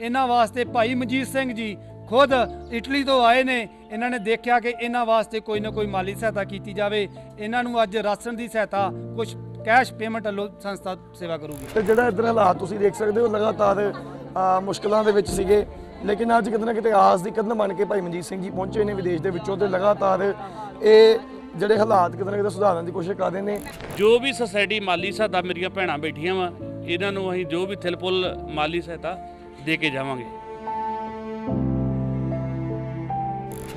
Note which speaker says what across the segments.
Speaker 1: ਇਹਨਾਂ ਵਾਸਤੇ ਭਾਈ ਮਨਜੀਤ ਸਿੰਘ ਜੀ ਖੁਦ ਇਟਲੀ ਤੋਂ ਆਏ ਨੇ। ਇਹਨਾਂ ਨੇ ਦੇਖਿਆ ਕਿ ਇਹਨਾਂ ਵਾਸਤੇ ਕੋਈ ਨਾ ਕੋਈ ਮਾਲੀ ਸਹਾਇਤਾ ਕੀਤੀ ਜਾਵੇ। ਇਹਨਾਂ ਨੂੰ ਅੱਜ ਰਾਸ਼ਨ ਦੀ ਸਹਾਇਤਾ ਕੁਝ ਕੈਸ਼ ਪੇਮੈਂਟ ਵੱਲੋਂ ਸੰਸਥਾ ਸੇਵਾ ਕਰੂਗੀ।
Speaker 2: ਤੇ ਜਿਹੜਾ ਇਧਰ ਹਾਲਾਤ ਤੁਸੀਂ ਦੇਖ ਸਕਦੇ ਹੋ ਲਗਾਤਾਰ ਮੁਸ਼ਕਲਾਂ ਦੇ ਵਿੱਚ ਸੀਗੇ। ਲੇਕਿਨ ਅੱਜ ਕਿਤੇ ਨਾ ਕਿਤੇ ਆਸ ਦੀ ਕਦਮ ਬਣ ਕੇ ਭਾਈ ਮਨਜੀਤ ਸਿੰਘ ਜੀ ਪਹੁੰਚੇ ਨੇ ਵਿਦੇਸ਼ ਦੇ ਵਿੱਚੋਂ ਤੇ ਲਗਾਤਾਰ ਇਹ ਜਿਹੜੇ ਹਾਲਾਤ ਕਿਤੇ ਨਾ ਕਿਤੇ ਸੁਧਾਰਨ ਦੀ ਕੋਸ਼ਿਸ਼ ਕਰਦੇ ਨੇ।
Speaker 3: ਜੋ ਵੀ ਸੋਸਾਇਟੀ ਮਾਲੀ ਸਹਾਇਤਾ ਮੇਰੀਆਂ ਭੈਣਾਂ ਬੈਠੀਆਂ ਵਾ ਇਹਨਾਂ ਨੂੰ ਅਸੀਂ ਜੋ ਵੀ ਥਿਲਪੁਲ ਮਾਲੀ ਸਹਾਇਤਾ ਦੇ ਕੇ ਜਾਵਾਂਗੇ।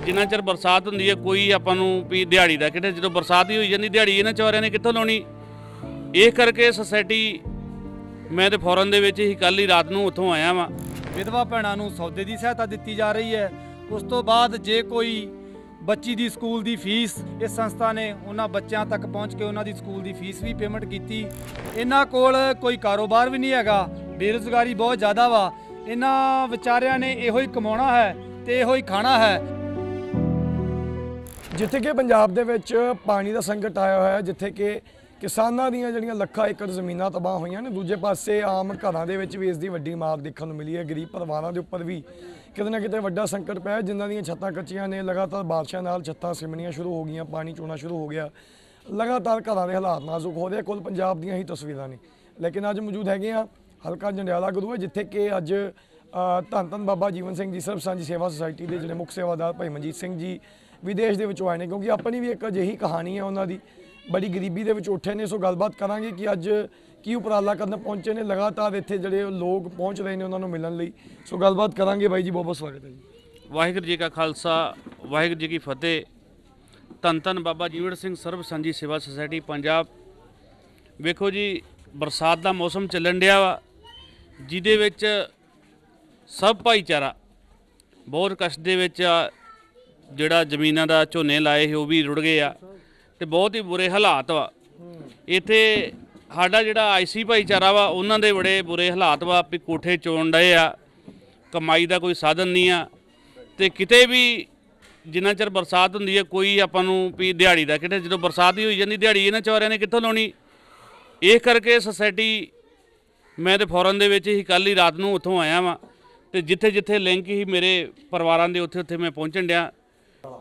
Speaker 3: ਜਿੰਨਾ ਚਿਰ ਬਰਸਾਤ ਹੁੰਦੀ ਹੈ, ਕੋਈ ਆਪਾਂ ਨੂੰ ਵੀ ਦਿਹਾੜੀ ਦਾ ਕਿਤੇ ਜਦੋਂ ਬਰਸਾਤ ਹੀ ਹੋਈ ਜਾਂਦੀ, ਦਿਹਾੜੀ ਇਹਨਾਂ ਚਵਾਰਿਆਂ ਨੇ ਕਿੱਥੋਂ ਲਾਉਣੀ? ਇਹ ਕਰਕੇ ਸੋਸਾਇਟੀ ਮੈਂ ਤੇ ਫੋਰਨ ਦੇ ਵਿੱਚ ਹੀ ਕੱਲ ਹੀ ਰਾਤ ਨੂੰ ਉੱਥੋਂ ਆਇਆ ਵਾਂ।
Speaker 1: ਵਿਧਵਾ ਭੈਣਾਂ ਨੂੰ ਸੌਦੇ ਦੀ ਸਹਾਇਤਾ ਦਿੱਤੀ ਜਾ ਰਹੀ ਹੈ। ਉਸ ਤੋਂ ਬਾਅਦ ਜੇ ਕੋਈ ਬੱਚੀ ਦੀ ਸਕੂਲ ਦੀ ਫੀਸ, ਇਸ ਸੰਸਥਾ ਨੇ ਉਹਨਾਂ ਬੱਚਿਆਂ ਤੱਕ ਪਹੁੰਚ ਕੇ ਉਹਨਾਂ ਦੀ ਸਕੂਲ ਦੀ ਫੀਸ ਵੀ ਪੇਮੈਂਟ ਕੀਤੀ। ਇਹਨਾਂ ਕੋਲ ਕੋਈ ਕਾਰੋਬਾਰ ਵੀ ਨਹੀਂ ਹੈਗਾ। ਬੇਰੁਜ਼ਗਾਰੀ ਬਹੁਤ ਜ਼ਿਆਦਾ ਵਾ। ਇਹਨਾਂ ਵਿਚਾਰਿਆਂ ਨੇ ਇਹੋ ਹੀ ਕਮਾਉਣਾ ਹੈ ਤੇ ਇਹੋ ਹੀ ਖਾਣਾ ਹੈ।
Speaker 2: ਜਿੱਥੇ ਕਿ ਪੰਜਾਬ ਦੇ ਵਿੱਚ ਪਾਣੀ ਦਾ ਸੰਕਟ ਆਇਆ ਹੋਇਆ ਹੈ, ਜਿੱਥੇ ਕਿ ਕਿਸਾਨਾਂ ਦੀਆਂ ਜਿਹੜੀਆਂ ਲੱਖਾਂ ਏਕੜ ਜ਼ਮੀਨਾਂ ਤਬਾਹ ਹੋਈਆਂ ਨੇ, ਦੂਜੇ ਪਾਸੇ ਆਮ ਘਰਾਂ ਦੇ ਵਿੱਚ ਵੀ ਇਸ ਦੀ ਵੱਡੀ ਮਾਰ ਦੇਖਣ ਨੂੰ ਮਿਲੀ ਹੈ। ਗਰੀਬ ਪਰਿਵਾਰਾਂ ਦੇ ਉੱਪਰ ਵੀ ਕਿਤੇ ਨਾ ਕਿਤੇ ਵੱਡਾ ਸੰਕਟ ਪਿਆ ਜਿਨ੍ਹਾਂ ਦੀਆਂ ਛੱਤਾਂ ਕੱਚੀਆਂ ਨੇ, ਲਗਾਤਾਰ ਬਾਰਿਸ਼ਾਂ ਨਾਲ ਛੱਤਾਂ ਸਿਮਣੀਆਂ ਸ਼ੁਰੂ ਹੋ ਗਈਆਂ, ਪਾਣੀ ਚੋਣਾ ਸ਼ੁਰੂ ਹੋ ਗਿਆ। ਲਗਾਤਾਰ ਘਰਾਂ ਦੇ ਹਾਲਾਤ ਨਾਜ਼ੁਕ ਹੋ ਰਹੇ ਕੁੱਲ ਪੰਜਾਬ ਦੀਆਂ ਹੀ ਤਸਵੀਰਾਂ ਨੇ। ਲੇਕਿਨ ਅੱਜ ਮੌਜੂਦ ਹੈਗੇ ਆ ਹਲਕਾ ਜੰਡਿਆਲਾ ਗੁਰੂ ਹੈ ਜਿੱਥੇ ਕਿ ਅੱਜ ਧੰਨ ਧੰਨ ਬਾਬਾ ਜੀਵਨ ਸਿੰਘ ਜੀ, ਸਰਬ ਸਾਂਝੀ ਸੇਵਾ ਸੁਸਾਇਟੀ ਦੇ ਜਿਹੜੇ ਮੁੱਖ ਸੇਵਾਦਾਰ ਭਾਈ ਮਨਜੀਤ ਸਿੰਘ ਜੀ ਵਿਦੇਸ਼ ਦੇ ਵਿੱਚੋਂ ਆਏ ਨੇ, ਕਿਉਂਕਿ ਆਪਣੀ ਵੀ ਇੱਕ ਅਜਿਹੀ ਕਹਾਣੀ ਹੈ ਉਹਨਾਂ ਦੀ, ਬੜੀ ਗਰੀਬੀ ਦੇ ਵਿੱਚ ਉੱਠੇ ਨੇ, ਸੋ ਗੱਲਬਾਤ ਕਰਾਂਗੇ ਕਿ ਅੱਜ ਕੀ ਉਪਰਾਲਾ ਕਰਨ ਪਹੁੰਚੇ ਨੇ, ਲਗਾਤਾਰ ਇੱਥੇ ਜਿਹੜੇ ਲੋਕ ਪਹੁੰਚ ਰਹੇ ਨੇ ਉਹਨਾਂ ਨੂੰ ਮਿਲਣ ਲਈ। ਸੋ ਗੱਲਬਾਤ ਕਰਾਂਗੇ ਬਾਈ ਜੀ, ਬਹੁਤ ਬਹੁਤ ਸਵਾਗਤ ਹੈ ਜੀ।
Speaker 3: ਵਾਹਿਗੁਰੂ ਜੀ ਕਾ ਖਾਲਸਾ, ਵਾਹਿਗੁਰੂ ਜੀ ਕੀ ਫਤਿਹ। ਧੰਨ ਧੰਨ ਬਾਬਾ ਜੀਵਨ ਸਿੰਘ, ਸਰਬ ਸਾਂਝੀ ਸੇਵਾ ਸੁਸਾਇਟੀ ਪੰਜਾਬ। ਵੇਖੋ ਜੀ, ਬਰਸਾਤ ਦਾ ਮੌਸਮ ਚੱਲਣ ਡਿਆ ਵਾ ਜਿਹਦੇ ਵਿੱਚ ਸਭ ਭਾਈਚਾਰਾ ਬਹੁਤ ਕਸ਼ਟ ਦੇ ਵਿੱਚ ਆ, ਜਿਹੜਾ ਜ਼ਮੀਨਾਂ ਦਾ ਝੋਨੇ ਲਾਏ ਸੀ ਉਹ ਵੀ ਰੁੜ ਗਏ ਆ ਤੇ ਬਹੁਤ ਹੀ ਬੁਰੇ ਹਾਲਾਤ ਵਾ। ਇੱਥੇ ਸਾਡਾ ਜਿਹੜਾ ਆਈਸੀ ਭਾਈਚਾਰਾ ਵਾ, ਉਹਨਾਂ ਦੇ ਬੜੇ ਬੁਰੇ ਹਾਲਾਤ ਵਾ ਵੀ ਕੋਠੇ ਚੋਣ ਡਏ ਆ, ਕਮਾਈ ਦਾ ਕੋਈ ਸਾਧਨ ਨਹੀਂ ਆ ਤੇ ਕਿਤੇ ਵੀ ਜਿੰਨਾ ਚਿਰ ਬਰਸਾਤ ਹੁੰਦੀ ਹੈ ਕੋਈ ਆਪਾਂ ਨੂੰ ਵੀ ਦਿਹਾੜੀ ਦਾ ਕਿਤੇ ਜਦੋਂ ਬਰਸਾਤ ਹੀ ਹੋਈ ਜਾਂਦੀ, ਦਿਹਾੜੀ ਇਹਨਾਂ ਚੋਰਿਆਂ ਨੇ ਕਿੱਥੋਂ ਲਾਉਣੀ? ਇਹ ਕਰਕੇ ਸੋਸਾਇਟੀ ਮੈਂ ਤੇ ਫੌਰਨ ਦੇ ਵਿੱਚ ਹੀ ਕੱਲ ਹੀ ਰਾਤ ਨੂੰ ਉੱਥੋਂ ਆਇਆ ਵਾਂ ਤੇ ਜਿੱਥੇ ਜਿੱਥੇ ਲਿੰਕ ਹੀ ਮੇਰੇ ਪਰਿਵਾਰਾਂ ਦੇ ਉੱਥੇ ਉੱਥੇ ਮੈਂ ਪਹੁੰਚਣ ਡਿਆ।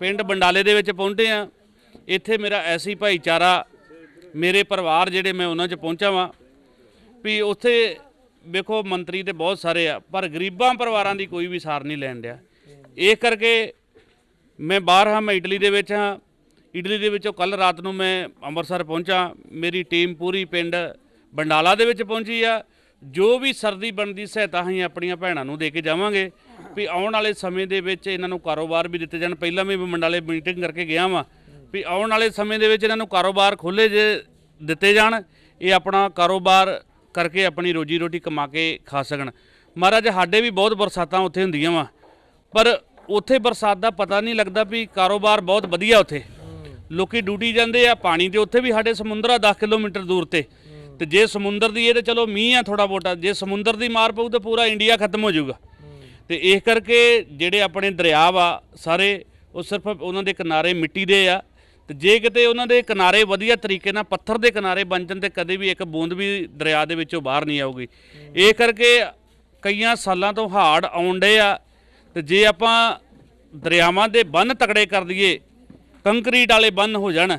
Speaker 3: ਪਿੰਡ ਬੰਡਾਲੇ ਦੇ ਵਿੱਚ ਪਹੁੰਚੇ ਆ ਇੱਥੇ ਮੇਰਾ ਐਸੀ ਭਾਈਚਾਰਾ, ਮੇਰੇ ਪਰਿਵਾਰ ਜਿਹੜੇ ਮੈਂ ਉਹਨਾਂ 'ਚ ਪਹੁੰਚਾ ਵਾਂ। ਵੀ ਉੱਥੇ ਵੇਖੋ ਮੰਤਰੀ ਤੇ ਬਹੁਤ ਸਾਰੇ ਆ, ਪਰ ਗਰੀਬਾਂ ਪਰਿਵਾਰਾਂ ਦੀ ਕੋਈ ਵੀ ਸਾਰ ਨਹੀਂ ਲੈਣ ਡਿਆ। ਇਹ ਕਰਕੇ ਮੈਂ ਬਾਹਰ ਹਾਂ, ਮੈਂ ਇਟਲੀ ਦੇ ਵਿੱਚ ਹਾਂ। ਇਟਲੀ ਦੇ ਵਿੱਚੋਂ ਕੱਲ ਰਾਤ ਨੂੰ ਮੈਂ ਅੰਮ੍ਰਿਤਸਰ ਪਹੁੰਚਾ। ਮੇਰੀ ਟੀਮ ਪੂਰੀ ਪਿੰਡ ਬੰਡਾਲਾ ਦੇ ਵਿੱਚ ਪਹੁੰਚੀ ਆ। ਜੋ ਵੀ ਸਰਦੀ ਬਣਦੀ ਸਹਾਇਤਾ ਅਸੀਂ ਆਪਣੀਆਂ ਭੈਣਾਂ ਨੂੰ ਦੇ ਕੇ ਜਾਵਾਂਗੇ ਵੀ ਆਉਣ ਵਾਲੇ ਸਮੇਂ ਦੇ ਵਿੱਚ ਇਹਨਾਂ ਨੂੰ ਕਾਰੋਬਾਰ ਵੀ ਦਿੱਤੇ ਜਾਣ। ਪਹਿਲਾਂ ਵੀ ਮੰਡਾਲੇ ਮੀਟਿੰਗ ਕਰਕੇ ਗਿਆ ਵਾਂ ਵੀ ਆਉਣ ਵਾਲੇ ਸਮੇਂ ਦੇ ਵਿੱਚ ਇਹਨਾਂ ਨੂੰ ਕਾਰੋਬਾਰ ਖੋਲੇ ਜੇ ਦਿੱਤੇ ਜਾਣ, ਇਹ ਆਪਣਾ ਕਾਰੋਬਾਰ ਕਰਕੇ ਆਪਣੀ ਰੋਜੀ ਰੋਟੀ ਕਮਾ ਕੇ ਖਾ ਸਕਣ। ਮਹਾਰਾਜ, ਸਾਡੇ ਵੀ ਬਹੁਤ ਬਰਸਾਤਾਂ ਉੱਥੇ ਹੁੰਦੀਆਂ ਵਾ, ਪਰ ਉੱਥੇ ਬਰਸਾਤ ਦਾ ਪਤਾ ਨਹੀਂ ਲੱਗਦਾ ਵੀ ਕਾਰੋਬਾਰ ਬਹੁਤ ਵਧੀਆ ਉੱਥੇ। ਲੋਕੀ ਡਿਊਟੀ ਜਾਂਦੇ ਆ, ਪਾਣੀ ਤੇ ਉੱਥੇ ਵੀ ਸਾਡੇ ਸਮੁੰਦਰ ਆ 10 ਕਿਲੋਮੀਟਰ ਦੂਰ ਤੇ। ਤੇ ਜੇ ਸਮੁੰਦਰ ਦੀ ਇਹ ਤੇ ਚਲੋ ਮੀਂਹ ਆ ਥੋੜਾ ਬੋਟਾ, ਜੇ ਸਮੁੰਦਰ ਦੀ ਮਾਰ ਪਊ ਤਾਂ ਪੂਰਾ ਇੰਡੀਆ ਖਤਮ ਹੋ ਜਾਊਗਾ। ਤੇ ਇਸ ਕਰਕੇ ਜਿਹੜੇ ਆਪਣੇ ਦਰਿਆ ਵਾ ਸਾਰੇ, ਉਹ ਸਿਰਫ ਉਹਨਾਂ ਦੇ ਕਿਨਾਰੇ ਮਿੱਟੀ ਦੇ ਆ। ਤੇ ਜੇ ਕਿਤੇ ਉਹਨਾਂ ਦੇ ਕਿਨਾਰੇ ਵਧੀਆ ਤਰੀਕੇ ਨਾਲ ਪੱਥਰ ਦੇ ਕਿਨਾਰੇ ਬਣ ਜਾਣ ਤੇ ਕਦੇ ਵੀ ਇੱਕ ਬੂੰਦ ਵੀ ਦਰਿਆ ਦੇ ਵਿੱਚੋਂ ਬਾਹਰ ਨਹੀਂ ਆਊਗੀ। ਇਹ ਕਰਕੇ ਕਈਆਂ ਸਾਲਾਂ ਤੋਂ ਹਾੜ ਆਉਂਦੇ ਆ। ਤੇ ਜੇ ਆਪਾਂ ਦਰਿਆਵਾਂ ਦੇ ਬੰਨ ਤਕੜੇ ਕਰ ਦਈਏ ਕੰਕਰੀਟ ਵਾਲੇ ਬੰਨ ਹੋ ਜਾਣ,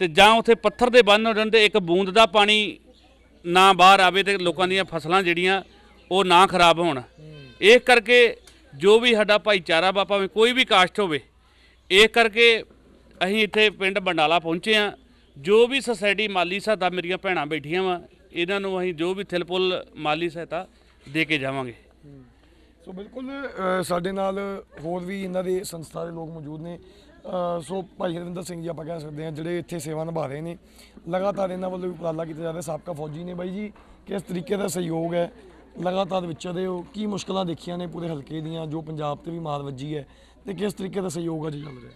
Speaker 3: ਤੇ ਜਾਂ ਉੱਥੇ ਪੱਥਰ ਦੇ ਬੰਨ ਹੋ ਜਾਣ ਤੇ ਇੱਕ ਬੂੰਦ ਦਾ ਪਾਣੀ ਨਾ ਬਾਹਰ ਆਵੇ ਤੇ ਲੋਕਾਂ ਦੀਆਂ ਫਸਲਾਂ ਜਿਹੜੀਆਂ ਉਹ ਨਾ ਖਰਾਬ ਹੋਣ। ਇਹ ਕਰਕੇ ਜੋ ਵੀ ਸਾਡਾ ਭਾਈਚਾਰਾ ਵਾ, ਭਾਵੇਂ ਕੋਈ ਵੀ ਕਾਸਟ ਹੋਵੇ, ਇਹ ਕਰਕੇ ਅਸੀਂ ਇੱਥੇ ਪਿੰਡ ਬੰਡਾਲਾ ਪਹੁੰਚੇ ਆ ਜੋ ਵੀ ਸੋਸਾਇਟੀ ਮਾਲੀ ਸਹਾਇਤਾ ਮੇਰੀਆਂ ਭੈਣਾਂ ਬੈਠੀਆਂ ਵਾ, ਇਹਨਾਂ ਨੂੰ ਅਸੀਂ ਜੋ ਵੀ ਥਿਲਪੁਲ ਮਾਲੀ ਸਹਾਇਤਾ ਦੇ ਕੇ ਜਾਵਾਂਗੇ।
Speaker 2: ਸੋ ਬਿਲਕੁਲ ਅ, ਸਾਡੇ ਨਾਲ ਹੋਰ ਵੀ ਇਹਨਾਂ ਦੇ ਸੰਸਥਾ ਦੇ ਲੋਕ ਮੌਜੂਦ ਨੇ। ਅ, ਸੋ ਭਾਈ ਹਰਵਿੰਦਰ ਸਿੰਘ ਜੀ ਆਪਾਂ ਕਹਿ ਸਕਦੇ ਹਾਂ ਜਿਹੜੇ ਇੱਥੇ ਸੇਵਾ ਨਿਭਾ ਰਹੇ ਨੇ। ਲਗਾਤਾਰ ਇਹਨਾਂ ਵੱਲੋਂ ਵੀ ਉਪਰਾਲਾ ਕੀਤਾ ਜਾ ਰਿਹਾ ਸਾਬਕਾ ਫੌਜੀ ਨੇ ਬਾਈ ਜੀ। ਕਿਸ ਤਰੀਕੇ ਦਾ ਸਹਿਯੋਗ ਹੈ? ਲਗਾਤਾਰ ਵਿਚਰਦੇ ਹੋ ਕੀ ਮੁਸ਼ਕਲਾਂ ਦੇਖੀਆਂ ਨੇ ਪੂਰੇ ਹਲਕੇ ਦੀਆਂ ਜੋ ਪੰਜਾਬ ਤੇ ਵੀ ਮਾਰ ਵੱਜੀ ਹੈ? ਤੇ ਕਿਸ ਤਰੀਕੇ ਦਾ ਸਹਿਯੋਗ ਅੱਜ ਚੱਲ ਰਿਹਾ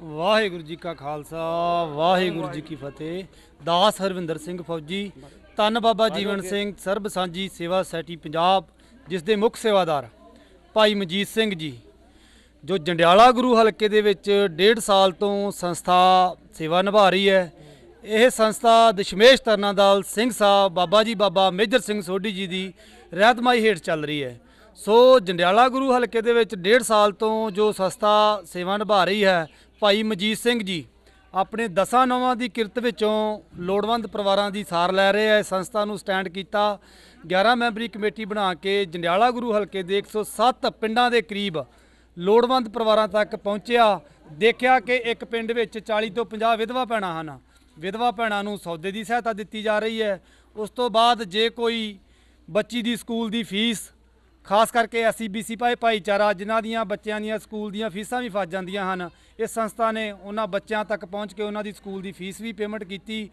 Speaker 1: ਵਾਹਿਗੁਰੂ ਜੀ ਕਾ ਖਾਲਸਾ ਵਾਹਿਗੁਰੂ ਜੀ ਕੀ ਫਤਿਹ। ਦਾਸ ਹਰਵਿੰਦਰ ਸਿੰਘ ਫੌਜੀ ਧੰਨ ਬਾਬਾ ਜੀਵਨ ਸਿੰਘ ਸਰਬ ਸਾਂਝੀ ਸੇਵਾ ਸੁਸਾਇਟੀ ਪੰਜਾਬ ਜਿਸ ਦੇ ਮੁੱਖ ਸੇਵਾਦਾਰ। ਭਾਈ ਮਜੀਤ ਸਿੰਘ ਜੀ, ਜੋ ਜੰਡਿਆਲਾ ਗੁਰੂ ਹਲਕੇ ਦੇ ਵਿੱਚ ਡੇਢ ਸਾਲ ਤੋਂ ਸੰਸਥਾ ਸੇਵਾ ਨਿਭਾ ਰਹੀ ਹੈ। ਇਹ ਸੰਸਥਾ ਦਸ਼ਮੇਸ਼ ਤਰਨਾ ਦਲ ਸਿੰਘ ਸਾਹਿਬ, ਬਾਬਾ ਜੀ ਬਾਬਾ ਮੇਜਰ ਸਿੰਘ ਸੋਢੀ ਜੀ ਦੀ ਰਹਿਤਮਾਈ ਹੇਠ ਚੱਲ ਰਹੀ ਹੈ। ਸੋ ਜੰਡਿਆਲਾ ਗੁਰੂ ਹਲਕੇ ਦੇ ਵਿੱਚ ਡੇਢ ਸਾਲ ਤੋਂ ਜੋ ਸੰਸਥਾ ਸੇਵਾ ਨਿਭਾ ਰਹੀ ਹੈ, ਭਾਈ ਮਜੀਤ ਸਿੰਘ ਜੀ। ਆਪਣੇ ਦਸਾਂ ਨੌਵਾਂ ਦੀ ਕਿਰਤ ਵਿੱਚੋਂ ਲੋੜਵੰਦ ਪਰਿਵਾਰਾਂ ਦੀ ਸਾਰ ਲੈ ਰਹੇ ਹੈ ਸੰਸਥਾ ਨੂੰ ਸਟੈਂਡ ਕੀਤਾ 11 ਮੈਂਬਰੀ ਕਮੇਟੀ ਬਣਾ ਕੇ ਜੰਡਿਆਲਾ ਗੁਰੂ ਹਲਕੇ ਦੇ 107 ਪਿੰਡਾਂ ਦੇ ਕਰੀਬ ਲੋੜਵੰਦ ਪਰਿਵਾਰਾਂ ਤੱਕ ਪਹੁੰਚਿਆ। ਦੇਖਿਆ ਕਿ ਇੱਕ ਪਿੰਡ ਵਿੱਚ 40 ਤੋਂ 50 ਵਿਧਵਾ ਭੈਣਾਂ ਹਨ। ਵਿਧਵਾ ਭੈਣਾਂ ਨੂੰ ਸੌਦੇ ਦੀ ਸਹਾਇਤਾ ਦਿੱਤੀ ਜਾ ਰਹੀ ਹੈ। ਉਸ ਤੋਂ ਬਾਅਦ ਜੇ ਕੋਈ ਬੱਚੀ ਦੀ ਸਕੂਲ ਦੀ ਫੀਸ, ਖਾਸ ਕਰਕੇ ਐਸਸੀਬੀਸੀ ਭਾਈ ਭਾਈਚਾਰਾ ਜਿਨ੍ਹਾਂ ਦੀਆਂ ਬੱਚਿਆਂ ਦੀਆਂ ਸਕੂਲ ਦੀਆਂ ਫੀਸਾਂ ਵੀ ਫਸ ਜਾਂਦੀਆਂ ਹਨ ਇਸ ਸੰਸਥਾ ਨੇ ਉਹਨਾਂ ਬੱਚਿਆਂ ਤੱਕ ਪਹੁੰਚ ਕੇ ਉਹਨਾਂ ਦੀ ਸਕੂਲ ਦੀ ਫੀਸ ਵੀ ਪੇਮੈਂਟ ਕੀਤੀ।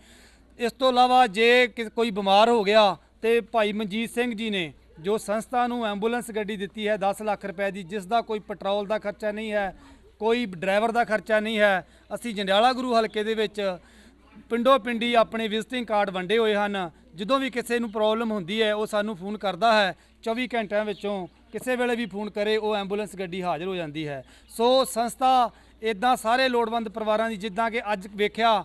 Speaker 1: ਇਸ ਤੋਂ ਇਲਾਵਾ ਜੇ ਕਿ- ਕੋਈ ਬਿਮਾਰ ਹੋ ਗਿਆ ਤੇ ਭਾਈ ਮਨਜੀਤ ਸਿੰਘ ਜੀ ਨੇ ਜੋ ਸੰਸਥਾ ਨੂੰ ਐਂਬੂਲੈਂਸ ਗੱਡੀ ਦਿੱਤੀ ਹੈ 10 ਲੱਖ ਰੁਪਏ ਦੀ, ਜਿਸ ਦਾ ਕੋਈ ਪੈਟਰੋਲ ਦਾ ਖਰਚਾ ਨਹੀਂ ਹੈ, ਕੋਈ ਡਰਾਈਵਰ ਦਾ ਖਰਚਾ ਨਹੀਂ ਹੈ, ਅਸੀਂ ਜੰਡਿਆਲਾ ਗੁਰੂ ਹਲਕੇ ਦੇ ਵਿੱਚ ਪਿੰਡੋ ਪਿੰਡੀ ਆਪਣੇ ਵਿਜ਼ਿਟਿੰਗ ਕਾਰਡ ਵੰਡੇ ਹੋਏ ਹਨ। ਜਦੋਂ ਵੀ ਕਿਸੇ ਨੂੰ ਪ੍ਰੋਬਲਮ ਹੁੰਦੀ ਹੈ, ਉਹ ਸਾਨੂੰ ਫੋਨ ਕਰਦਾ ਹੈ। 24 ਘੰਟਿਆਂ ਵਿੱਚੋਂ ਕਿਸੇ ਵੇਲੇ ਵੀ ਫੋਨ ਕਰੇ, ਉਹ ਐਂਬੂਲੈਂਸ ਗੱਡੀ ਹਾਜ਼ਰ ਹੋ ਜਾਂਦੀ ਹੈ। ਸੋ ਸੰਸਥਾ ਇਦਾਂ ਸਾਰੇ ਲੋੜਵੰਦ ਪਰਿਵਾਰਾਂ ਦੀ, ਜਿੱਦਾਂ ਕਿ ਅੱਜ ਵੇਖਿਆ,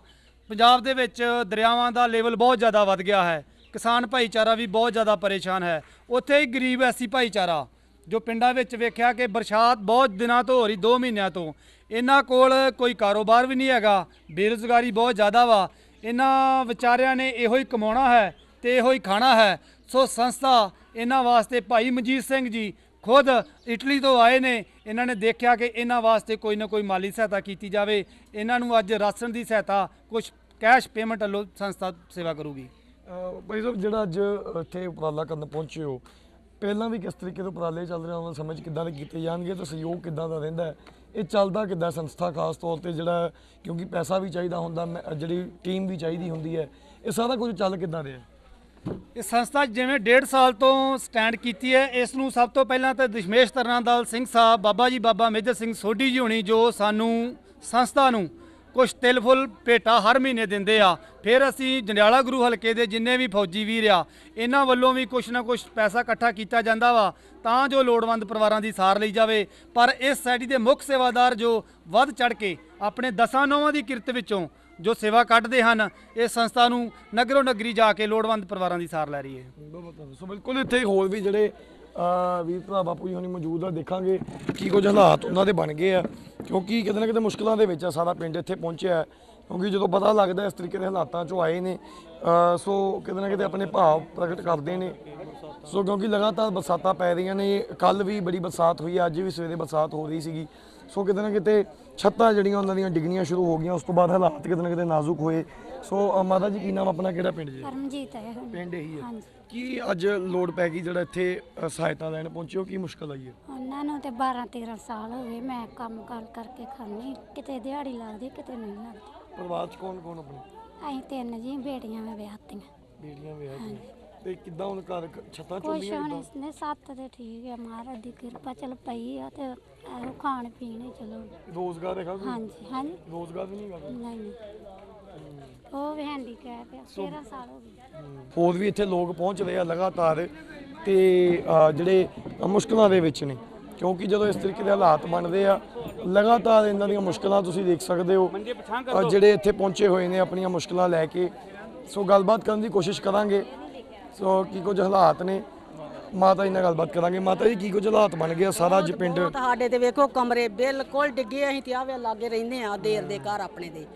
Speaker 1: ਪੰਜਾਬ ਦੇ ਵਿੱਚ ਦਰਿਆਵਾਂ ਦਾ ਲੈਵਲ ਬਹੁਤ ਜ਼ਿਆਦਾ ਵੱਧ ਗਿਆ ਹੈ। ਕਿਸਾਨ ਭਾਈਚਾਰਾ ਵੀ ਬਹੁਤ ਜ਼ਿਆਦਾ ਪਰੇਸ਼ਾਨ ਹੈ। ਉੱਥੇ ਹੀ ਗਰੀਬ ਐਸੀ ਭਾਈਚਾਰਾ, ਜੋ ਪਿੰਡਾਂ ਵਿੱਚ ਵੇਖਿਆ ਕਿ ਬਰਸਾਤ ਬਹੁਤ ਦਿਨਾਂ ਤੋਂ ਹੋ ਰਹੀ 2 ਮਹੀਨਿਆਂ ਤੋਂ। ਇਹਨਾਂ ਕੋਲ ਕੋਈ ਕਾਰੋਬਾਰ ਵੀ ਨਹੀਂ ਹੈਗਾ, ਬੇਰੁਜ਼ਗਾਰੀ ਬਹੁਤ ਜ਼ਿਆਦਾ ਵਾ। ਇਹਨਾਂ ਵਿਚਾਰਿਆਂ ਨੇ ਇਹੋ ਹੀ ਕਮਾਉਣਾ ਹੈ ਤੇ ਇਹੋ ਹੀ ਖਾਣਾ ਹੈ। ਸੋ ਸੰਸਥਾ ਇਹਨਾਂ ਵਾਸਤੇ, ਭਾਈ ਮਨਜੀਤ ਸਿੰਘ ਜੀ ਖੁਦ ਇਟਲੀ ਤੋਂ ਆਏ ਨੇ। ਇਹਨਾਂ ਨੇ ਦੇਖਿਆ ਕਿ ਇਹਨਾਂ ਵਾਸਤੇ ਕੋਈ ਨਾ ਕੋਈ ਮਾਲੀ ਸਹਾਇਤਾ ਕੀਤੀ ਜਾਵੇ। ਇਹਨਾਂ ਨੂੰ ਅੱਜ ਰਾਸ਼ਨ ਦੀ ਸਹਾਇਤਾ ਕੁਝ ਕੈਸ਼ ਪੇਮੈਂਟ ਵੱਲੋਂ ਸੰਸਥਾ ਸੇਵਾ ਕਰੂਗੀ।
Speaker 2: ਅਹ ਭਾਈ ਸਾਹਿਬ, ਜਿਹੜਾ ਅੱਜ ਇੱਥੇ ਉਪਰਾਲਾ ਕਰਨ ਪਹੁੰਚੇ ਹੋ, ਪਹਿਲਾਂ ਵੀ ਕਿਸ ਤਰੀਕੇ ਦੇ ਉਪਰਾਲੇ ਚੱਲ ਰਹੇ ਉਹਨਾਂ ਸਮਝ ਕਿੱਦਾਂ ਦੇ ਕੀਤੇ ਜਾਣਗੇ ਤੇ ਸਹਿਯੋਗ ਕਿੱਦਾਂ ਦਾ ਰਹਿੰਦਾ ਇਹ ਚੱਲਦਾ ਕਿੱਦਾਂ ਸੰਸਥਾ ਖਾਸ ਤੌਰ ਤੇ ਜਿਹੜਾ, ਕਿਉਂਕਿ ਪੈਸਾ ਵੀ ਚਾਹੀਦਾ ਹੁੰਦਾ, ਮੈਂ- ਜਿਹੜੀ ਟੀਮ ਵੀ ਚਾਹੀਦੀ ਹੁੰਦੀ ਹੈ, ਇਹ ਸਾਰਾ ਕੁਝ ਚੱਲ ਕਿੱਦਾਂ ਰਿਹਾ?
Speaker 1: ਇਹ ਸੰਸਥਾ ਜਿਵੇਂ ਡੇਢ ਸਾਲ ਤੋਂ ਸਟੈਂਡ ਕੀਤੀ ਹੈ, ਇਸ ਨੂੰ ਸਭ ਤੋਂ ਪਹਿਲਾਂ ਤਾਂ ਦਸ਼ਮੇਸ਼ ਤਰਨਾਦਲ ਸਿੰਘ ਸਾਹਿਬ, ਬਾਬਾ ਜੀ ਬਾਬਾ ਮੇਜਰ ਸਿੰਘ ਸੋਢੀ ਜੀ ਹੋਣੀ ਜੋ ਸਾਨੂੰ ਸੰਸਥਾ ਨੂੰ ਕੁਝ ਤਿਲ ਫੁੱਲ ਭੇਟਾ ਹਰ ਮਹੀਨੇ ਦਿੰਦੇ ਆ। ਫਿਰ ਅਸੀਂ ਜੰਡਿਆਲਾ ਗੁਰੂ ਹਲਕੇ ਦੇ ਜਿੰਨੇ ਵੀ ਫੌਜੀ ਵੀਰ ਆ, ਇਹਨਾਂ ਵੱਲੋਂ ਵੀ ਕੁਝ ਨਾ ਕੁਝ ਪੈਸਾ ਇਕੱਠਾ ਕੀਤਾ ਜਾਂਦਾ ਵਾ, ਤਾਂ ਜੋ ਲੋੜਵੰਦ ਪਰਿਵਾਰਾਂ ਦੀ ਸਾਰ ਲਈ ਜਾਵੇ। ਪਰ ਇਸ ਸੋਸਾਇਟੀ ਦੇ ਮੁੱਖ ਸੇਵਾਦਾਰ ਜੋ ਵੱਧ ਚੜ ਕੇ ਆਪਣੇ ਦਸਾਂ ਨੌਵਾਂ ਦੀ ਕਿਰਤ ਵਿੱਚੋਂ ਜੋ ਸੇਵਾ ਕੱਢਦੇ ਹਨ ਇਹ ਸੰਸਥਾ ਨੂੰ ਨਗਰੋਂ ਨਗਰੀ ਜਾ ਕੇ ਲੋੜਵੰਦ ਪਰਿਵਾਰਾਂ ਦੀ ਸਾਰ ਲੈ ਰਹੀ ਹੈ।
Speaker 2: ਸੋ ਬਿਲਕੁਲ ਇੱਥੇ ਹੋਰ ਵੀ ਜਿਹੜੇ ਵੀਰ ਭਰਾ ਬਾਪੂ ਜੀ ਹੋਣੀ ਮੌਜੂਦ ਆ ਦੇਖਾਂਗੇ ਕੀ ਕੁਝ ਹਾਲਾਤ ਉਹਨਾਂ ਦੇ ਬਣ ਗਏ ਆ। ਕਿਉਂਕਿ ਕਿਤੇ ਨਾ ਕਿਤੇ ਮੁਸ਼ਕਲਾਂ ਦੇ ਵਿੱਚ ਆ ਸਾਰਾ ਪਿੰਡ ਇੱਥੇ ਪਹੁੰਚਿਆ ਕਿਉਂਕਿ ਜਦੋਂ ਪਤਾ ਲੱਗਦਾ ਇਸ ਤਰੀਕੇ ਦੇ ਹਾਲਾਤਾਂ ਚੋਂ ਆਏ ਨੇ ਸੋ ਕਿਤੇ ਨਾ ਕਿਤੇ ਆਪਣੇ ਭਾਵ ਪ੍ਰਗਟ ਕਰਦੇ ਨੇ। ਸੋ ਕਿਉਂਕਿ ਲਗਾਤਾਰ ਬਰਸਾਤਾਂ ਪੈ ਰਹੀਆਂ ਨੇ ਕੱਲ ਵੀ ਬੜੀ ਬਰਸਾਤ ਹੋਈ ਆ, ਅੱਜ ਵੀ ਸਵੇਰੇ ਬਰਸਾਤ ਹੋ ਰਹੀ ਸੀਗੀ। ਸੋ ਕਿਤੇ ਨਾ ਕਿਤੇ ਛੱਤਾਂ ਜਿਹੜੀਆਂ ਉਹਨਾਂ ਦੀਆਂ ਡਿੱਗਣੀਆਂ ਸ਼ੁਰੂ ਹੋ ਗਈਆਂ ਉਸ ਤੋਂ ਬਾਅਦ ਹਾਲਾਤ ਕਿਤੇ ਨਾ ਕਿਤੇ ਨਾਜ਼ੁਕ ਹੋਏ। ਸੋ ਅਹ ਮਾਤਾ ਜੀ ਕੀ ਨਾਮ ਆਪਣਾ ਕਿਹੜਾ ਪਿੰਡ ਜੀ?
Speaker 4: ਪਰਮਜੀਤ ਹੈ ਹੁਣ।
Speaker 2: ਪਿੰਡ ਇਹੀ ਹੈ।
Speaker 4: ਹਾਂਜੀ।
Speaker 2: ਕੀ ਅੱਜ ਲੋਡ ਪੈ ਗਈ ਜਿਹੜਾ ਇੱਥੇ ਅ, ਸਹਾਇਤਾ ਲੈਣ ਪਹੁੰਚੇ ਹੋ? ਕੀ ਮੁਸ਼ਕਲ ਆਈ ਹੈ?
Speaker 4: ਉਹਨਾਂ ਨੂੰ ਤੇ 12 13 ਸਾਲ ਹੋ ਗਏ ਮੈਂ ਕੰਮ ਕਰ ਕਰਕੇ ਖਾਂਦੀ ਕਿਤੇ ਦਿਹਾੜੀ ਲੱਗਦੀ ਕਿਤੇ ਨਹੀਂ ਲੱਗਦੀ।
Speaker 2: ਪਰਿਵਾਰ ਚ ਕੌਣ ਕੌਣ ਆਪਣੇ?
Speaker 4: ਅਸੀਂ ਤਿੰਨ ਜੀ ਬੇਟੀਆਂ ਮੈਂ ਵਿਆਹਤੀਆਂ
Speaker 2: ਬੇਟੀਆਂ ਵਿਆਹ ਦੀਆਂ ਤੇ ਕਿੱਦਾਂ ਹੁਣ ਘਰ ਛੱਤਾਂ
Speaker 4: ਕੁਛ
Speaker 2: ਚੁੱਲੀਆਂ
Speaker 4: ਹੁਣ ਇਸਨੇ ਸੱਤ ਤੇ ਠੀਕ ਹੈ ਮਹਾਰਾਜ ਦੀ ਕਿਰਪਾ ਚਲ ਪਈ ਆ ਤੇ ਇਹੋ ਖਾਣ ਪੀਣ ਹੀ ਚਲੋ।
Speaker 2: ਰੋਜ਼ਗਾਰ ਹੈਗਾ ਕੋਈ?
Speaker 4: ਹਾਂਜੀ ਹਾਂਜੀ।
Speaker 2: ਰੋਜ਼ਗਾਰ ਵੀ ਨਹੀਂ ਹੈਗਾ?
Speaker 4: ਨਹੀਂ ਨਹੀਂ। ਉਹ ਵੀ ਹੈਂਡੀਕੈਪ ਆ 13 ਸਾਲ ਹੋ ਗਏ।
Speaker 2: ਹੋਰ ਵੀ ਇੱਥੇ ਲੋਕ ਪਹੁੰਚ ਰਹੇ ਆ ਲਗਾਤਾਰ ਤੇ ਅ, ਜਿਹੜੇ ਮੁਸ਼ਕਲਾਂ ਦੇ ਵਿੱਚ ਨੇ ਕਿਉਂਕਿ ਜਦੋਂ ਇਸ ਤਰੀਕੇ ਦੇ ਹਾਲਾਤ ਬਣਦੇ ਆ ਲਗਾਤਾਰ ਇਹਨਾਂ ਦੀਆਂ ਮੁਸ਼ਕਲਾਂ ਤੁਸੀਂ ਦੇਖ ਸਕਦੇ ਹੋ ਅ, ਜਿਹੜੇ ਇੱਥੇ ਪਹੁੰਚੇ ਹੋਏ ਨੇ ਆਪਣੀਆਂ ਮੁਸ਼ਕਲਾਂ ਲੈ ਕੇ। ਸੋ ਗੱਲਬਾਤ ਕਰਨ ਦੀ ਕੋਸ਼ਿਸ਼ ਕਰਾਂਗੇ। ਸੋ ਕੀ ਕੁਝ ਹਾਲਾਤ ਨੇ? ਮਾਤਾ ਜੀ ਨਾਲ ਗੱਲਬਾਤ ਕਰਾਂਗੇ। ਮਾਤਾ ਜੀ, ਕੀ ਕੁਝ ਹਾਲਾਤ ਬਣ ਗਿਆ ਸਾਰਾ ਅੱਜ ਪਿੰਡ?
Speaker 5: ਬਹੁਤ ਸਾਡੇ ਤੇ ਵੇਖੋ ਕਮਰੇ ਬਿਲਕੁਲ ਡਿੱਗੇ ਅਸੀਂ ਤੇ ਆਵੇ ਲਾਗੇ ਰਹਿੰਦੇ ਆ, ਦੇਰ ਦੇ ਘਰ ਆਪਣੇ ਦੇ।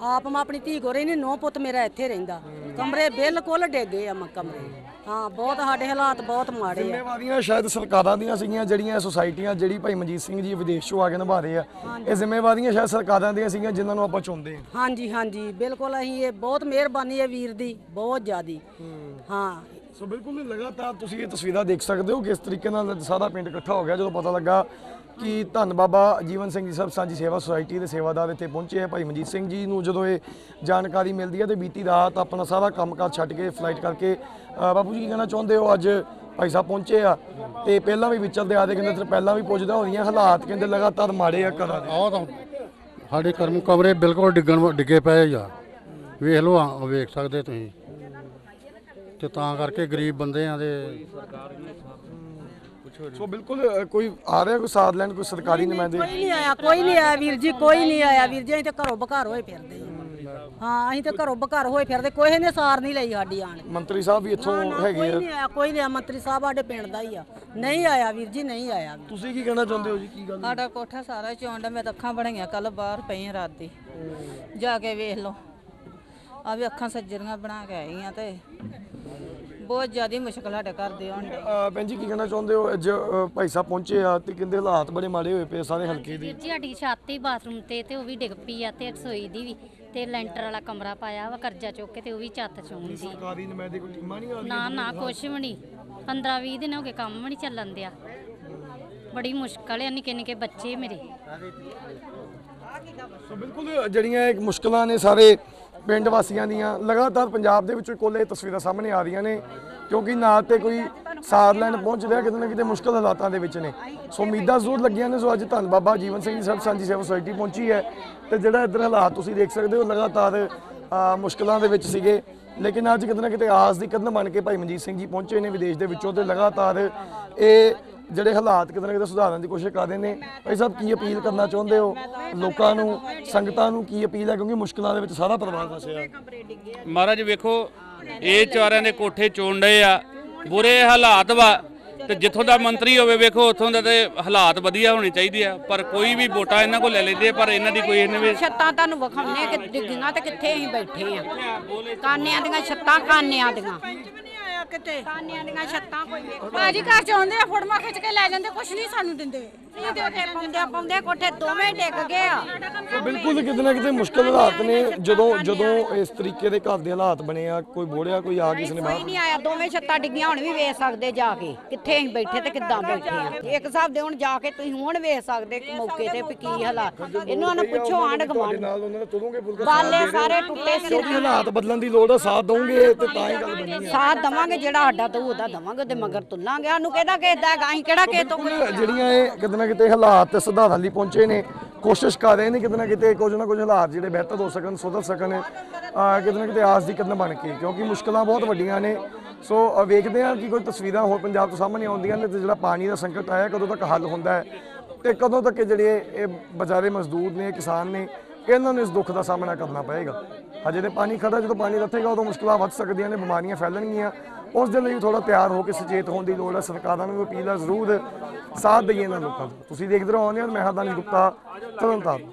Speaker 5: ਆਪ ਮੈਂ ਆਪਣੀ ਧੀ ਕੋ ਰਹਿੰਦੀ ਨੋ ਪੁੱਤ ਮੇਰਾ ਇੱਥੇ ਰਹਿੰਦਾ। ਕਮਰੇ ਬਿਲਕੁਲ ਡਿੱਗੇ ਆ ਮ ਕਮਰੇ। ਹਾਂ ਬਹੁਤ ਸਾਡੇ ਹਾਲਾਤ ਬਹੁਤ ਮਾੜੇ ਆ।
Speaker 2: ਜ਼ਿੰਮੇਵਾਰੀਆਂ ਸ਼ਾਇਦ ਸਰਕਾਰਾਂ ਦੀਆਂ ਸੀਗੀਆਂ ਜਿਹੜੀਆਂ ਸੁਸਾਇਟੀਆਂ ਜਿਹੜੀ ਭਾਈ ਮਨਜੀਤ ਸਿੰਘ ਜੀ ਵਿਦੇਸ਼ ਚੋਂ ਆ ਕੇ ਨਿਭਾ ਰਹੇ ਆ। ਇਹ ਜ਼ਿੰਮੇਵਾਰੀਆਂ ਸ਼ਾਇਦ ਸਰਕਾਰਾਂ ਦੀਆਂ ਸੀਗੀਆਂ ਜਿਨ੍ਹਾਂ ਨੂੰ ਆਪਾਂ ਚੁਣਦੇ ਹਾਂ।
Speaker 5: ਹਾਂਜੀ ਹਾਂਜੀ ਬਿਲਕੁਲ ਅਸੀਂ ਇਹ ਬਹੁਤ ਮਿਹਰਬਾਨੀ ਹੈ ਵੀਰ ਦੀ ਬਹੁਤ ਜ਼ਿਆਦੀ। ਹਾਂ।
Speaker 2: ਸੋ ਬਿਲਕੁਲ ਲਗਾਤਾਰ ਤੁਸੀਂ ਇਹ ਤਸਵੀਰਾਂ ਦੇਖ ਸਕਦੇ ਹੋ ਕਿਸ ਤਰੀਕੇ ਨਾਲ ਸਾਰਾ ਪਿੰਡ ਇਕੱਠਾ ਹੋ ਗਿਆ ਜਦੋਂ ਪਤਾ ਲੱਗਾ ਕਿ ਧੰਨ ਬਾਬਾ ਜੀਵਨ ਸਿੰਘ ਜੀ ਸਭ ਸਾਂਝੀ ਸੇਵਾ ਸੁਸਾਇਟੀ ਦੇ ਸੇਵਾਦਾਰ ਇੱਥੇ ਪਹੁੰਚੇ ਆ, ਭਾਈ ਮਨਜੀਤ ਸਿੰਘ ਜੀ ਨੂੰ ਜਦੋਂ ਇਹ ਜਾਣਕਾਰੀ ਮਿਲਦੀ ਹੈ ਤੇ ਬੀਤੀ ਰਾਤ ਆਪਣਾ ਸਾਰਾ ਕੰਮਕਾਜ ਛੱਡ ਕੇ ਫਲਾਈਟ ਕਰਕੇ ਬਾਪੂ ਜੀ ਕੀ ਕਹਿਣਾ ਚਾਹੁੰਦੇ ਹੋ? ਅੱਜ ਭਾਈ ਸਾਹਿਬ ਪਹੁੰਚੇ ਆ ਤੇ ਪਹਿਲਾਂ ਵੀ ਵਿਚਰਦੇ ਆ ਕਹਿੰਦੇ ਤੇ ਪਹਿਲਾਂ ਵੀ ਪੁੱਜਦਾ ਹੋ ਹਾਲਾਤ ਕਹਿੰਦੇ ਲਗਾਤਾਰ ਮਾੜੇ ਆ ਘਰਾਂ ਦੇ।
Speaker 6: ਆਹ ਤਾਂ ਸਾਡੇ ਕਰਮ ਕਮਰੇ ਬਿਲਕੁਲ ਡਿੱਗਣ ਡਿੱਗੇ ਪਏ ਆ। ਵੇਖ ਲਓ ਆ ਵੇਖ ਸਕਦੇ ਤੁਸੀਂ। ਤੇ ਤਾਂ ਕਰਕੇ ਗਰੀਬ ਬੰਦੇ ਆ ਦੇ
Speaker 2: ਸੋ ਬਿਲਕੁਲ ਅ, ਕੋਈ ਆ ਰਿਹਾ ਕੋਈ ਸਾਥ ਲੈਣ ਕੋਈ ਸਰਕਾਰੀ ਨੁਮਾਇੰਦੇ?
Speaker 5: ਕੋਈ ਨਹੀਂ ਆਇਆ ਕੋਈ ਨਹੀਂ ਆਇਆ ਵੀਰ ਜੀ ਕੋਈ ਨਹੀਂ ਆਇਆ ਵੀਰ ਜੀ ਅਸੀਂ ਤੇ ਘਰੋਂ ਬਘਾਰ ਹੋਏ ਫਿਰਦੇ ਹਾਂ। ਹਾਂ ਅਸੀਂ ਤੇ ਘਰੋਂ ਬਘਰ ਹੋਏ ਫਿਰਦੇ ਕੋਈ ਨੇ ਸਾਰ ਨਹੀਂ ਲਈ ਸਾਡੀ ਆਣ ਕੇ।
Speaker 2: ਮੰਤਰੀ ਸਾਹਿਬ ਵੀ ਇੱਥੋਂ ਹੈਗੇ
Speaker 5: ਕੋਈ
Speaker 2: ਆ।
Speaker 5: ਨਹੀਂ ਆਇਆ ਕੋਈ ਨਹੀਂ ਆਇਆ ਮੰਤਰੀ ਸਾਹਿਬ ਸਾਡੇ ਪਿੰਡ ਦਾ ਹੀ ਆ। ਨਹੀਂ ਆਇਆ ਵੀਰ ਜੀ ਨਹੀਂ ਆਇਆ।
Speaker 2: ਤੁਸੀਂ ਕੀ ਕਹਿਣਾ ਚਾਹੁੰਦੇ ਹੋ ਜੀ ਕੀ ਗੱਲ
Speaker 7: ਸਾਡਾ ਕੋਠਾ ਸਾਰਾ ਚੋਂਡਾ ਮੈਂ ਤਾਂ ਅੱਖਾਂ ਬਣਾਈਆਂ ਕੱਲ ਬਾਹਰ ਪਈਆਂ ਰਾਤ ਦੀ। ਜਾ ਕੇ ਵੇਖ ਲਓ। ਆ ਵੀ ਅੱਖਾਂ ਸੱਜਰੀਆਂ ਬਣਾ ਕੇ ਆਈਆਂ ਤੇ। ਬਹੁਤ ਜ਼ਿਆਦਾ ਮੁਸ਼ਕਲ ਸਾਡੇ ਘਰ ਦੇ ਹੋਣ ਡਈ।
Speaker 2: ਅਹ ਭੈਣ ਜੀ ਕੀ ਕਹਿਣਾ ਚਾਹੁੰਦੇ ਹੋ? ਅੱਜ ਅਹ, ਭਾਈ ਸਾਹਿਬ ਪਹੁੰਚੇ ਆ ਤੇ ਕਹਿੰਦੇ ਹਾਲਾਤ ਬੜੇ ਮਾੜੇ ਹੋਏ ਪਏ ਸਾਰੇ ਹਲਕੇ ਦੇ।
Speaker 4: ਵੀਰ ਜੀ ਸਾਡੀ ਛੱਤ ਹੀ ਬਾਥਰੂਮ ਤੇ ਤੇ ਉਹ ਵੀ ਡਿੱਗ ਪਈ ਆ ਤੇ ਰਸੋਈ ਦੀ ਵੀ। ਤੇ ਲੈਂਟਰ ਵਾਲਾ ਕਮਰਾ ਪਾਇਆ ਵਾ ਕਰਜ਼ਾ ਚੁੱਕ ਕੇ ਤੇ ਉਹ ਵੀ ਛੱਤ ਚੋਂਦੀ
Speaker 2: ਸਰਕਾਰੀ ਨੁਮਾਇੰਦੇ ਕੋਈ ਟੀਮਾਂ ਨਹੀਂ ਆ
Speaker 4: ਨਾ ਨਾ ਕੁਛ ਵੀ ਨਹੀਂ 15 20 ਦਿਨ ਹੋ ਗਏ ਕੰਮ ਵੀ ਨਹੀਂ ਚੱਲਣ ਦਿਆ। ਬੜੀ ਮੁਸ਼ਕਲ ਹੈ ਨਿੱਕੇ ਨਿੱਕੇ ਬੱਚੇ ਮੇਰੇ।
Speaker 2: ਸੋ ਬਿਲਕੁਲ ਜਿਹੜੀਆਂ ਇਹ ਮੁਸ਼ਕਲਾਂ ਨੇ ਸਾਰੇ ਪਿੰਡ ਵਾਸੀਆਂ ਦੀਆਂ ਲਗਾਤਾਰ ਪੰਜਾਬ ਦੇ ਵਿੱਚ ਕੋਲੇ ਤਸਵੀਰਾਂ ਸਾਹਮਣੇ ਆ ਰਹੀਆਂ ਨੇ ਕਿਉਂਕਿ ਨਾ ਤੇ ਕੋਈ ਸਾਰ ਲੈਣ ਪਹੁੰਚ ਰਿਹਾ ਕਿਤੇ ਨਾ ਕਿਤੇ ਮੁਸ਼ਕਲ ਹਾਲਾਤਾਂ ਦੇ ਵਿੱਚ ਨੇ। ਸੋ ਉਮੀਦਾਂ ਜ਼ਰੂਰ ਲੱਗੀਆਂ ਨੇ। ਸੋ ਅੱਜ ਧੰਨ ਬਾਬਾ ਜੀਵਨ ਸਿੰਘ ਜੀ ਸਰਬ ਸਾਂਝੀ ਸੇਵਾ ਸੁਸਾਇਟੀ ਪਹੁੰਚੀ ਹੈ ਤੇ ਜਿਹੜਾ ਇੱਧਰ ਹਾਲਾਤ ਤੁਸੀਂ ਦੇਖ ਸਕਦੇ ਹੋ ਲਗਾਤਾਰ ਅ, ਮੁਸ਼ਕਲਾਂ ਦੇ ਵਿੱਚ ਸੀਗੇ। ਲੇਕਿਨ ਅੱਜ ਕਿਤੇ ਨਾ ਕਿਤੇ ਆਸ ਦੀ ਕਦਮ ਬਣ ਕੇ ਭਾਈ ਮਨਜੀਤ ਸਿੰਘ ਜੀ ਪਹੁੰਚੇ ਨੇ ਵਿਦੇਸ਼ ਦੇ ਵਿੱਚੋਂ ਤੇ ਲਗਾਤਾਰ ਇਹ ਜਿਹੜੇ ਹਾਲਾਤ ਕਿਤੇ ਨਾ ਕਿਤੇ ਸੁਧਾਰਨ ਦੀ ਕੋਸ਼ਿਸ਼ ਕਰਦੇ ਨੇ ਭਾਈ ਸਾਹਿਬ ਕੀ ਅਪੀਲ ਕਰਨਾ ਚਾਹੁੰਦੇ ਹੋ? ਲੋਕਾਂ ਨੂੰ ਸੰਗਤਾਂ ਨੂੰ ਕੀ ਅਪੀਲ ਹੈ? ਕਿਉਂਕਿ ਮੁਸ਼ਕਲਾਂ ਦੇ ਵਿੱਚ ਸਾਰਾ ਪਰਿਵਾਰ ਫਸਿਆ। ਹੈ
Speaker 3: ਮਹਾਰਾਜ ਵੇਖੋ ਇਹ ਚਾਰਿਆਂ ਦੇ ਕੋਠੇ ਚੋਣ ਡਏ ਆ। ਬੁਰੇ ਹਾਲਾਤ ਵਾ। ਤੇ ਜਿੱਥੋਂ ਦਾ ਮੰਤਰੀ ਹੋਵੇ ਵੇਖੋ ਉੱਥੋਂ ਦਾ ਤੇ ਹਾਲਾਤ ਵਧੀਆ ਹੋਣੇ ਚਾਹੀਦੇ ਆ। ਪਰ ਕੋਈ ਵੀ ਵੋਟਾਂ ਇਹਨਾਂ ਕੋਲ ਲੈ ਲੈਂਦੇ ਆ ਪਰ ਇਹਨਾਂ ਦੀ ਕੋਈ ਇਹਨੇ ਵੀ
Speaker 8: ਛੱਤਾਂ ਤੁਹਾਨੂੰ ਵਿਖਾਉਣੇ ਕਿ ਡਿੱਗੀਆਂ ਤੇ ਕਿੱਥੇ ਅਸੀਂ ਬੈਠੇ ਆ। ਕਾਨਿਆਂ ਦੀਆਂ ਛੱਤਾਂ ਕਾਨਿਆਂ ਦੀਆਂ। ਕਾਨਿਆਂ ਦੀਆਂ ਛੱਤਾਂ ਕੋਈ
Speaker 7: ਭਾਜੀ ਘਰ ਚ ਆਉਂਦੇ ਆ ਫੋਟੋਆਂ ਖਿੱਚ ਕੇ ਲੈ ਜਾਂਦੇ ਕੁਛ ਨਹੀਂ ਸਾਨੂੰ ਦਿੰਦੇ।
Speaker 8: ਪਾਉਂਦੇ ਪਾਉਂਦੇ ਕੋਠੇ ਦੋਵੇਂ ਡਿੱਗ ਗਏ ਆ।
Speaker 2: ਸੋ ਬਿਲਕੁਲ ਕਿਤੇ ਨਾ ਕਿਤੇ ਮੁਸ਼ਕਲ ਹਾਲਾਤ ਨੇ ਜਦੋਂ ਜਦੋਂ ਇਸ ਤਰੀਕੇ ਦੇ ਘਰ ਦੇ ਹਾਲਾਤ ਬਣੇ ਆ ਕੋਈ ਬੋੜਿਆ ਕੋਈ ਆ ਕਿਸੇ ਨੇ
Speaker 8: ਕੋਈ
Speaker 2: ਬਾਹਰ।
Speaker 8: ਨਹੀਂ ਆਇਆ ਦੋਵੇਂ ਛੱਤਾਂ ਡਿੱਗੀਆਂ ਹੁਣ ਵੀ ਵੇਖ ਸਕਦੇ ਜਾ ਕੇ ਕਿੱਥੇ ਅਸੀਂ ਬੈਠੇ ਤੇ ਕਿੱਦਾਂ ਬੈਠੇ ਆ। ਇੱਕ ਹਿਸਾਬ ਦੇ ਹੁਣ ਜਾ ਕੇ ਤੁਸੀਂ ਹੁਣ ਵੇਖ ਸਕਦੇ ਕਿ ਮੌਕੇ ਤੇ ਵੀ ਕੀ ਹਾਲਾਤ। ਇਹਨਾਂ ਨੂੰ ਪੁੱਛੋ ਆਂਢ
Speaker 2: ਤੁਹਾਡੇ
Speaker 8: ਗੁਆਂਢ
Speaker 2: ਨਾਲ ਉਹਨਾਂ ਨੇ ਤੁਰੋਗੇ ਫੁਲਕਾ
Speaker 8: ਬਾਲੇ ਸਾਰੇ ਟੁੱਟੇ
Speaker 2: ਕਿਉਂਕਿ
Speaker 8: ਸਿਰ
Speaker 2: ਹਾਲਾਤ ਬਦਲਣ ਦੀ ਲੋੜ ਆ ਸਾਥ ਦੋਗੇ ਤੇ ਤਾਂ ਹੀ ਗੱਲ ਬਣੀ ਹੈ
Speaker 8: ਸਾਥ ਦਵਾਂਗੇ ਜਿਹੜਾ ਸਾਡਾ ਤੂੰ ਉਹਦਾ ਦਵਾਂਗੇ ਉਹਦੇ ਮਗਰ ਤੁਲਾਂਗੇ। ਸਾਨੂੰ ਕਿਹਦਾ ਕਿਹਦਾ ਹੈਗਾ? ਅਸੀਂ ਕਿਹੜਾ ਕਿਸੇ ਤੋਂ
Speaker 2: ਬਿਲਕੁਲ ਜਿਹੜੀਆਂ ਇਹ ਕਿਤੇ ਨਾ ਕਿਤੇ ਹਾਲਾਤ ਸੁਧਾਰਨ ਲਈ ਪਹੁੰਚੇ ਨੇ। ਕੋਸ਼ਿਸ਼ ਕਰ ਰਹੇ ਨੇ ਕਿਤੇ ਨਾ ਕਿਤੇ ਕੁਝ ਨਾ ਕੁਝ ਹਾਲਾਤ ਜਿਹੜੇ ਬਿਹਤਰ ਹੋ ਸਕਣ, ਸੁਧਰ ਸਕਣ ਕਿਤੇ ਨਾ ਕਿਤੇ ਆਸ ਦੀ ਕਦਮ ਬਣ ਕੇ, ਕਿਉਂਕਿ ਮੁਸ਼ਕਲਾਂ ਬਹੁਤ ਵੱਡੀਆਂ ਨੇ। ਸੋ ਵੇਖਦੇ ਹਾਂ ਕਿ ਕੋਈ ਤਸਵੀਰਾਂ ਹੋਰ ਪੰਜਾਬ ਤੋਂ ਸਾਹਮਣੇ ਆਉਂਦੀਆਂ ਨੇ ਤੇ ਜਿਹੜਾ ਪਾਣੀ ਦਾ ਸੰਕਟ ਆਇਆ, ਕਦੋਂ ਤੱਕ ਹੱਲ ਹੁੰਦਾ ਹੈ ਤੇ ਕਦੋਂ ਤੱਕ ਜਿਹੜੇ ਇਹ ਬਜ਼ਾਰੇ ਮਜ਼ਦੂਰ ਨੇ, ਕਿਸਾਨ ਨੇ, ਇਹਨਾਂ ਨੂੰ ਇਸ ਦੁੱਖ ਦਾ ਸਾਹਮਣਾ ਕਰਨਾ ਪਏਗਾ। ਹਜੇ ਤੇ ਪਾਣੀ ਖੜਾ, ਜਦੋਂ ਪਾਣੀ ਲੱਥੇਗਾ ਉਦੋਂ ਮੁਸ਼ਕਲਾਂ ਵੱਧ ਸਕਦੀਆਂ ਨੇ, ਬਿਮਾਰੀਆਂ ਫੈਲਣਗੀਆਂ। ਉਸ ਦੇ ਲਈ ਥੋੜਾ ਤਿਆਰ ਹੋ ਕੇ ਸੁਚੇਤ ਹੋਣ ਦੀ ਲੋੜ ਹੈ। ਸਰਕਾਰਾਂ ਨੂੰ ਵੀ ਅਪੀਲ ਹੈ ਜ਼ਰੂਰ ਸਾਥ ਦਈਏ ਇਹਨਾਂ ਲੋਕਾਂ ਦਾ ਤੁਸੀਂ ਦੇਖਦੇ ਰਹੋ ਆਉਂਦੇ ਹੋ ਮੈਂ ਹਰਦਾਨੀ ਗੁਪਤਾ ਤਰਨਤਾਰਨ